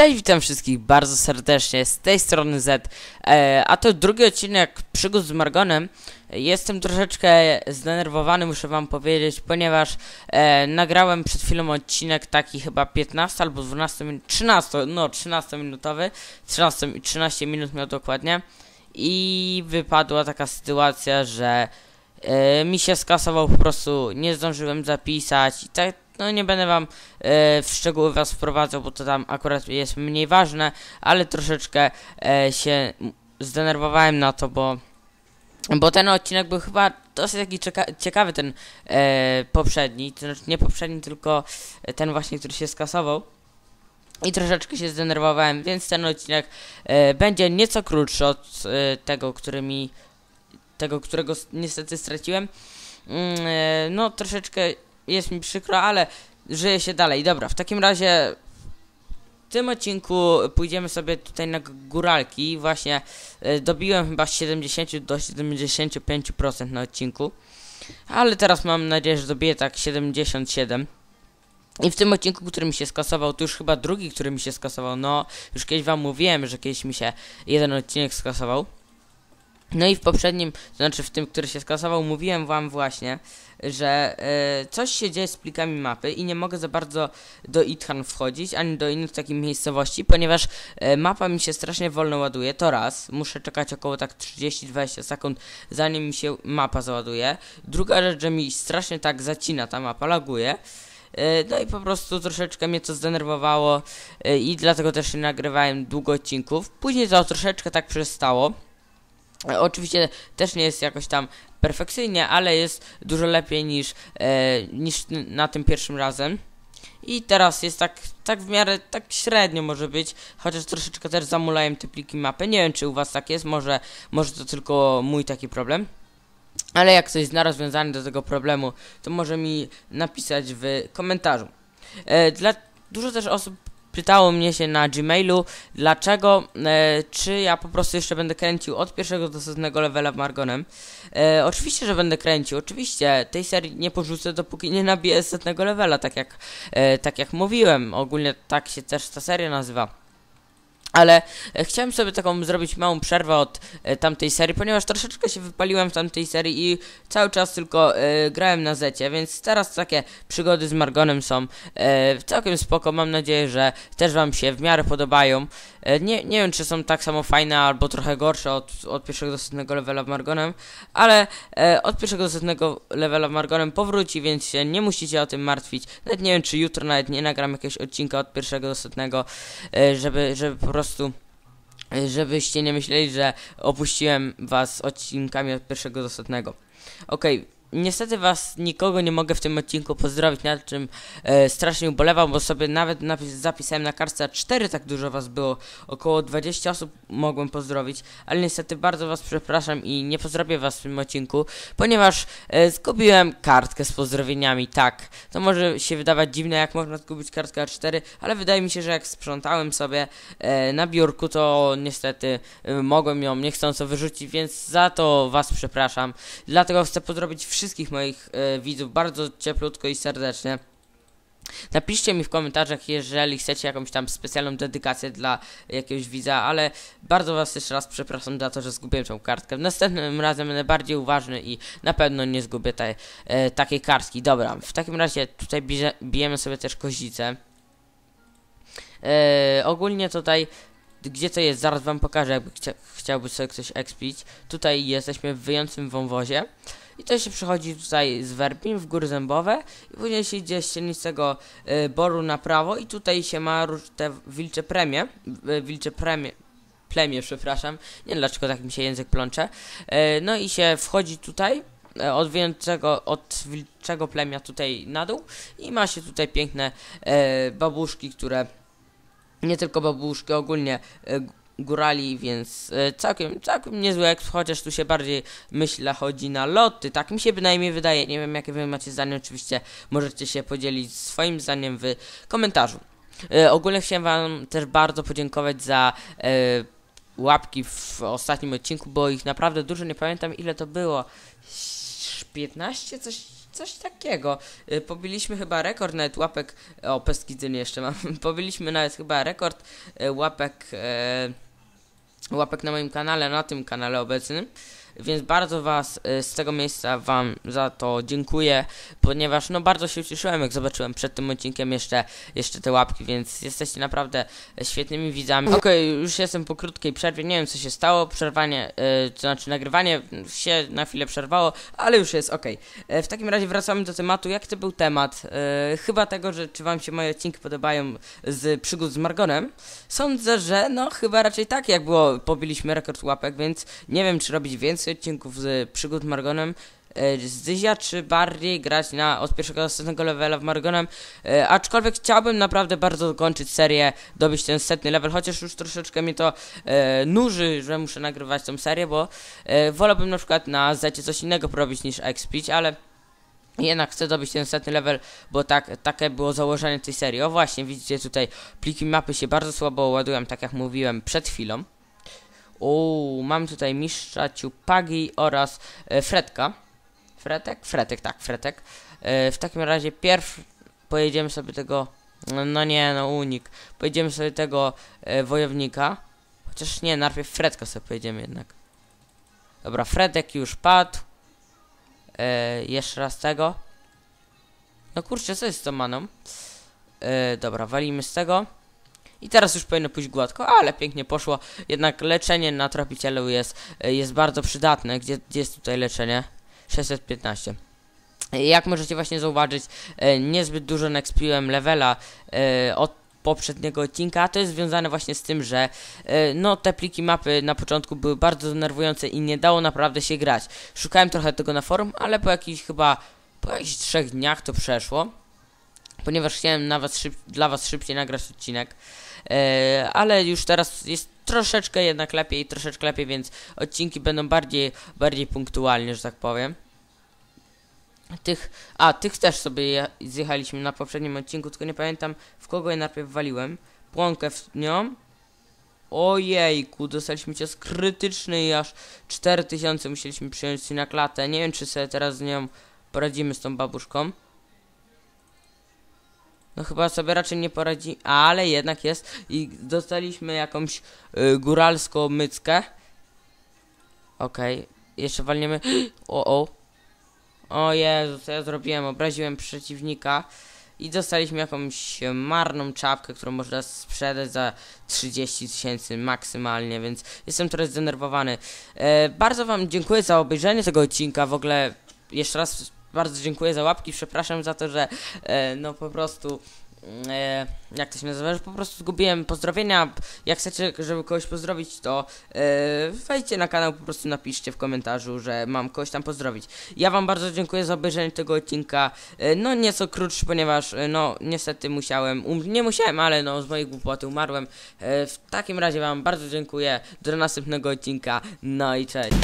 Cześć, witam wszystkich bardzo serdecznie, z tej strony Z, e, a to drugi odcinek Przygód z Margonem. Jestem troszeczkę zdenerwowany, muszę wam powiedzieć, ponieważ e, nagrałem przed chwilą odcinek taki chyba 15 albo 12 minut, 13, no 13 minutowy, 13, 13 minut miał dokładnie. I wypadła taka sytuacja, że e, mi się skasował po prostu, nie zdążyłem zapisać i tak no nie będę wam e, w szczegóły was wprowadzał, bo to tam akurat jest mniej ważne, ale troszeczkę e, się zdenerwowałem na to, bo bo ten odcinek był chyba dosyć taki ciekawy, ten e, poprzedni, to znaczy nie poprzedni, tylko ten właśnie, który się skasował. I troszeczkę się zdenerwowałem, więc ten odcinek e, będzie nieco krótszy od e, tego, który mi, tego, którego niestety straciłem. Mm, e, no troszeczkę jest mi przykro, ale żyje się dalej. Dobra, w takim razie w tym odcinku pójdziemy sobie tutaj na góralki. Właśnie y, dobiłem chyba 70 do 75% na odcinku. Ale teraz mam nadzieję, że dobiję tak 77. I w tym odcinku, który mi się skasował, to już chyba drugi, który mi się skasował. No, już kiedyś wam mówiłem, że kiedyś mi się jeden odcinek skasował. No i w poprzednim, to znaczy w tym, który się skasował, mówiłem wam właśnie, że e, coś się dzieje z plikami mapy i nie mogę za bardzo do Ithan wchodzić, ani do innych takich miejscowości, ponieważ e, mapa mi się strasznie wolno ładuje, to raz, muszę czekać około tak 30-20 sekund, zanim mi się mapa załaduje. Druga rzecz, że mi strasznie tak zacina ta mapa, laguje. E, no i po prostu troszeczkę mnie to zdenerwowało i dlatego też nie nagrywałem długo odcinków. Później to troszeczkę tak przestało. Oczywiście też nie jest jakoś tam perfekcyjnie, ale jest dużo lepiej niż, e, niż na tym pierwszym razem. I teraz jest tak, tak w miarę, tak średnio może być, chociaż troszeczkę też zamulałem te pliki mapy. Nie wiem, czy u was tak jest, może, może to tylko mój taki problem. Ale jak ktoś zna rozwiązanie do tego problemu, to może mi napisać w komentarzu. E, dla dużo też osób pytało mnie się na Gmailu, dlaczego, e, czy ja po prostu jeszcze będę kręcił od pierwszego do setnego levela w Margonem. E, oczywiście, że będę kręcił, oczywiście tej serii nie porzucę, dopóki nie nabiję setnego levela, tak jak, e, tak jak mówiłem, ogólnie tak się też ta seria nazywa. Ale e, chciałem sobie taką zrobić małą przerwę od e, tamtej serii, ponieważ troszeczkę się wypaliłem w tamtej serii i cały czas tylko e, grałem na zecie, więc teraz takie przygody z Margonem są e, całkiem spoko. Mam nadzieję, że też wam się w miarę podobają. E, nie, nie wiem, czy są tak samo fajne albo trochę gorsze od, od pierwszego do setnego levela w Margonem, ale e, od pierwszego do setnego levela w Margonem powróci, więc się nie musicie o tym martwić. Nawet nie wiem, czy jutro nawet nie nagram jakiegoś odcinka od pierwszego do setnego, żeby, żeby po prostu prostu żebyście nie myśleli, że opuściłem was odcinkami od pierwszego do setnego. Okej, okay. Niestety was nikogo nie mogę w tym odcinku pozdrowić, nad czym e, strasznie ubolewam, bo sobie nawet napis, zapisałem na kartce 4, tak dużo was było, około 20 osób mogłem pozdrowić, ale niestety bardzo was przepraszam i nie pozdrowię was w tym odcinku, ponieważ e, zgubiłem kartkę z pozdrowieniami, tak, to może się wydawać dziwne, jak można zgubić kartkę A4, ale wydaje mi się, że jak sprzątałem sobie e, na biurku, to niestety e, mogłem ją niechcąco wyrzucić, więc za to was przepraszam, dlatego chcę pozdrowić wszystkich wszystkich moich e, widzów bardzo cieplutko i serdecznie. Napiszcie mi w komentarzach, jeżeli chcecie jakąś tam specjalną dedykację dla jakiegoś widza, ale bardzo was jeszcze raz przepraszam za to, że zgubiłem tą kartkę. Następnym razem będę bardziej uważny i na pewno nie zgubię tej, e, takiej kartki. Dobra, w takim razie tutaj bije, bijemy sobie też kozicę. E, ogólnie tutaj gdzie to jest, zaraz wam pokażę, jakby chcia, chciałby sobie ktoś expić. Tutaj jesteśmy w wyjącym wąwozie. I to się przechodzi tutaj z Werbin w góry zębowe i później się idzie z cienistego y, boru na prawo i tutaj się ma te wilcze premie, y, wilcze premie, plemię, przepraszam, nie wiem dlaczego tak mi się język plącze, y, no i się wchodzi tutaj y, od wilczego, od wilczego plemia tutaj na dół i ma się tutaj piękne y, babuszki, które nie tylko babuszki, ogólnie y, górali, więc e, całkiem, całkiem niezły jak chociaż tu się bardziej myślę chodzi na loty, tak mi się bynajmniej wydaje, nie wiem jakie wy macie zdanie, oczywiście możecie się podzielić swoim zdaniem w komentarzu. E, ogólnie chciałem wam też bardzo podziękować za e, łapki w ostatnim odcinku, bo ich naprawdę dużo, nie pamiętam ile to było, 15 coś coś takiego. E, pobiliśmy chyba rekord nawet łapek, o peskidzyny jeszcze mam, pobiliśmy nawet chyba rekord e, łapek, e, łapek na moim kanale, na tym kanale obecnym. Więc bardzo Was y, z tego miejsca Wam za to dziękuję, ponieważ no bardzo się ucieszyłem, jak zobaczyłem przed tym odcinkiem jeszcze, jeszcze te łapki, więc jesteście naprawdę świetnymi widzami. Okej, okay, już jestem po krótkiej przerwie, nie wiem co się stało, przerwanie, yy, to znaczy nagrywanie się na chwilę przerwało, ale już jest ok. Yy, w takim razie wracamy do tematu, jak to był temat? Yy, chyba tego, że czy Wam się moje odcinki podobają z przygód z Margonem? Sądzę, że no chyba raczej tak, jak było, pobiliśmy rekord łapek, więc nie wiem czy robić więcej odcinków z przygód Margonem e, z czy bardziej grać na od pierwszego do setnego levela w Margonem. E, aczkolwiek chciałbym naprawdę bardzo dokończyć serię, dobyć ten setny level, chociaż już troszeczkę mi to e, nuży, że muszę nagrywać tą serię, bo e, wolałbym na przykład na Zecie coś innego robić niż expić, ale jednak chcę dobyć ten setny level, bo tak, takie było założenie tej serii. O właśnie, widzicie tutaj pliki mapy się bardzo słabo ładują, tak jak mówiłem przed chwilą. Uuu, mam tutaj mistrza Ciupagi oraz e, Fredka. Fretek? Fretek, tak, Fretek. E, w takim razie pierw pojedziemy sobie tego... No, no nie, no unik. Pojedziemy sobie tego e, wojownika. Chociaż nie, najpierw Fredka sobie pojedziemy jednak. Dobra, Fredek już padł. E, jeszcze raz tego. No kurczę, co jest z tą maną? E, dobra, walimy z tego. I teraz już powinno pójść gładko, ale pięknie poszło. Jednak leczenie na tropicielu jest, e, jest bardzo przydatne. Gdzie, gdzie jest tutaj leczenie? 615. Jak możecie właśnie zauważyć, e, niezbyt dużo nexpiłem levela e, od poprzedniego odcinka, a to jest związane właśnie z tym, że no te pliki mapy na początku były bardzo denerwujące i nie dało naprawdę się grać. Szukałem trochę tego na forum, ale po jakichś chyba po jakichś trzech dniach to przeszło, ponieważ chciałem was dla was szybciej nagrać odcinek. E, ale już teraz jest troszeczkę jednak lepiej, troszeczkę lepiej, więc odcinki będą bardziej, bardziej punktualnie, że tak powiem. Tych, a, tych też sobie zjechaliśmy na poprzednim odcinku, tylko nie pamiętam w kogo je najpierw waliłem. Płonkę w nią. Ojejku, dostaliśmy cios krytyczny i aż 4000 musieliśmy przyjąć na klatę. Nie wiem, czy sobie teraz z nią poradzimy z tą babuszką. No chyba sobie raczej nie poradzi, ale jednak jest. I dostaliśmy jakąś y, góralską myckę. Okej, okay. jeszcze walniemy. O, o. O Jezu, co ja zrobiłem? Obraziłem przeciwnika. I dostaliśmy jakąś marną czapkę, którą można sprzedać za 30 tysięcy maksymalnie, więc jestem trochę zdenerwowany. E, bardzo Wam dziękuję za obejrzenie tego odcinka. W ogóle jeszcze raz bardzo dziękuję za łapki, przepraszam za to, że e, no po prostu e, jak to się nazywa, że po prostu zgubiłem pozdrowienia. Jak chcecie, żeby kogoś pozdrowić, to e, wejdźcie na kanał, po prostu napiszcie w komentarzu, że mam kogoś tam pozdrowić. Ja wam bardzo dziękuję za obejrzenie tego odcinka. E, no nieco krótszy, ponieważ e, no niestety musiałem, um, nie musiałem, ale no z mojej głupoty umarłem. E, w takim razie wam bardzo dziękuję. Do następnego odcinka. No i cześć.